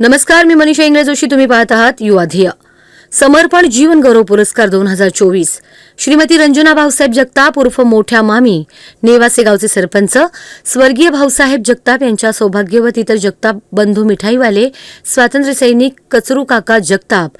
नमस्कार मी मनीषा इंग्रज जोशी. तुम्ही पाहत आहात युवा ध्येय. समर्पण जीवन गौरव पुरस्कार दोन हजार चोवीस. श्रीमती रंजना भाऊसाहेब जगताप उर्फ मोठ्या मामी नेवासे गावचे सरपंच स्वर्गीय भाऊसाहेब जगताप यांच्या सौभाग्यवती तर जगताप बंधू मिठाईवाले स्वातंत्र्य सैनिक कचरू काका जगताप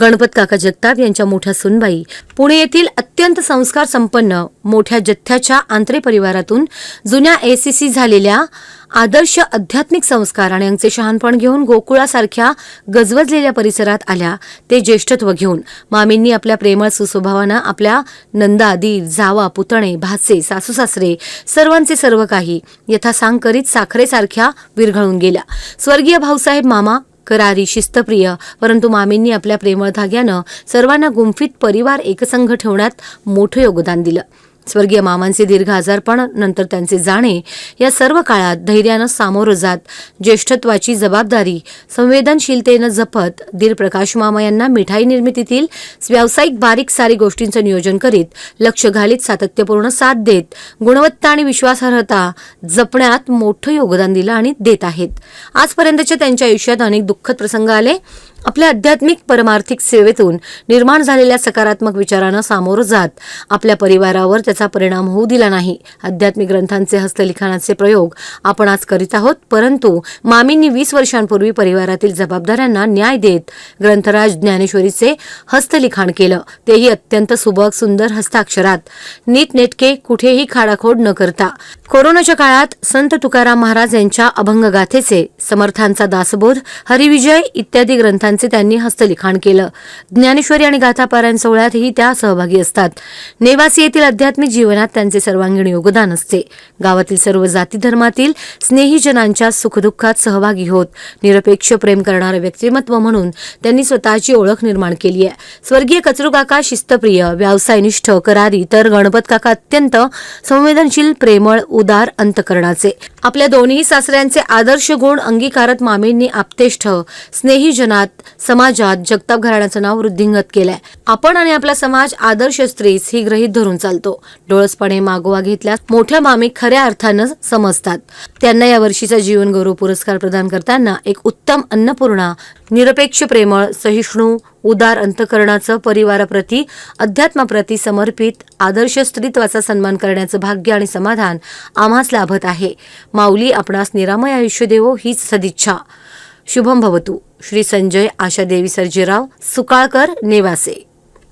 गणपत काका जगताप यांच्या मोठ्या सुनबाई पुणे येथील अत्यंत संस्कार संपन्न मोठ्या जथ्याच्या आंत्रे परिवारातून जुन्या एसीसी झालेल्या आदर्श आध्यात्मिक संस्कार आणि अंगचे शहाणपण घेऊन गोकुळासारख्या गजवजलेल्या परिसरात आल्या. ते ज्येष्ठत्व घेऊन मामींनी आपल्या प्रेमळ सुस्वभावानं आपल्या नंदा दीर जावा पुतणे भाचे सासू सासरे सर्वांचे सर्व काही यथासांग करीत साखरेसारख्या विरघळून गेल्या. स्वर्गीय भाऊसाहेब मामा करारी शिस्तप्रिय परंतु मामींनी आपल्या प्रेमळ धाग्यानं सर्वांना गुंफित परिवार एकसंघ ठेवण्यात मोठं योगदान दिलं. स्वर्गीय मामांचे दीर्घ आजारपण नंतर त्यांचे जाणे या सर्व काळात धैर्यानं सामोरं जात ज्येष्ठत्वाची जबाबदारी संवेदनशीलतेनं जपत दीर प्रकाश मामा यांना मिठाई निर्मितीतील व्यावसायिक बारीक सारी गोष्टींचं नियोजन करीत लक्ष घालीत सातत्यपूर्ण साथ देत गुणवत्ता आणि विश्वासार्हता जपण्यात मोठं योगदान दिलं आणि देत आहेत. आजपर्यंतच्या त्यांच्या आयुष्यात अनेक दुःखद प्रसंग आले. आपल्या आध्यात्मिक परमार्थिक सेवेतून निर्माण झालेल्या सकारात्मक विचारांना सामोरं जात. आपल्या परिवारावर त्याचा परिणाम होऊ दिला नाही. आध्यात्मिक ग्रंथांचे हस्तलिखाणाचे प्रयोग आपण आज करीत आहोत. परंतु मामींनी वीस वर्षांपूर्वी परिवारातील जबाबदाऱ्यांना न्याय देत ग्रंथराज ज्ञानेश्वरीचे हस्तलिखाण केलं. तेही अत्यंत सुबक सुंदर हस्ताक्षरात. नीटनेटके कुठेही खाडाखोड न करता. कोरोनाच्या काळात संत तुकाराम महाराज यांच्या अभंगगाथेचे समर्थांचा दासबोध हरिविजय इत्यादी ग्रंथांचे त्यांनी हस्तलिखाण केलं. ज्ञानेश्वरी आणि गाथापारायण सोहळ्यातही त्या सहभागी असतात. नेवासी येथील आध्यात्मिक जीवनात त्यांचे सर्वांगीण योगदान असते. गावातील सर्व जाती धर्मातील स्नेहीजनांच्या सुखदुःखात सहभागी होत. निरपेक्ष प्रेम करणारं व्यक्तिमत्व म्हणून त्यांनी स्वतःची ओळख निर्माण केली आहे. स्वर्गीय कचरू काका शिस्तप्रिय व्यवसायनिष्ठ करारी तर गणपत काका अत्यंत संवेदनशील प्रेमळ उदार अंतकरणाचे. आपल्या दोन्ही सासऱ्यांचे आदर्श गुण अंगीकारत मामींनी आपतेष्ठ स्नेहीजनात समाजात जगताप घराण्याचं नाव वृद्धिंगत केलंय. आपण आणि आपला समाज आदर्श स्त्रीच ही ग्रहित धरून चालतो. डोळसपणे मागोवा घेतल्यास मोठ्या मामी खऱ्या अर्थानं समजतात. त्यांना या वर्षीचा जीवन गौरव पुरस्कार प्रदान करताना एक उत्तम अन्नपूर्णा निरपेक्ष प्रेमळ सहिष्णू उदार अंतकरणाचं परिवाराप्रती अध्यात्माप्रती समर्पित आदर्श स्त्रीत्वाचा सन्मान करण्याचं भाग्य आणि समाधान आम्हास लाभत आहे. माऊली आपणास निरामय आयुष्य देवो हीच सदिच्छा. शुभम भवतु. श्री संजय आशादेवी सर्जेराव सुकाळकर नेवासे.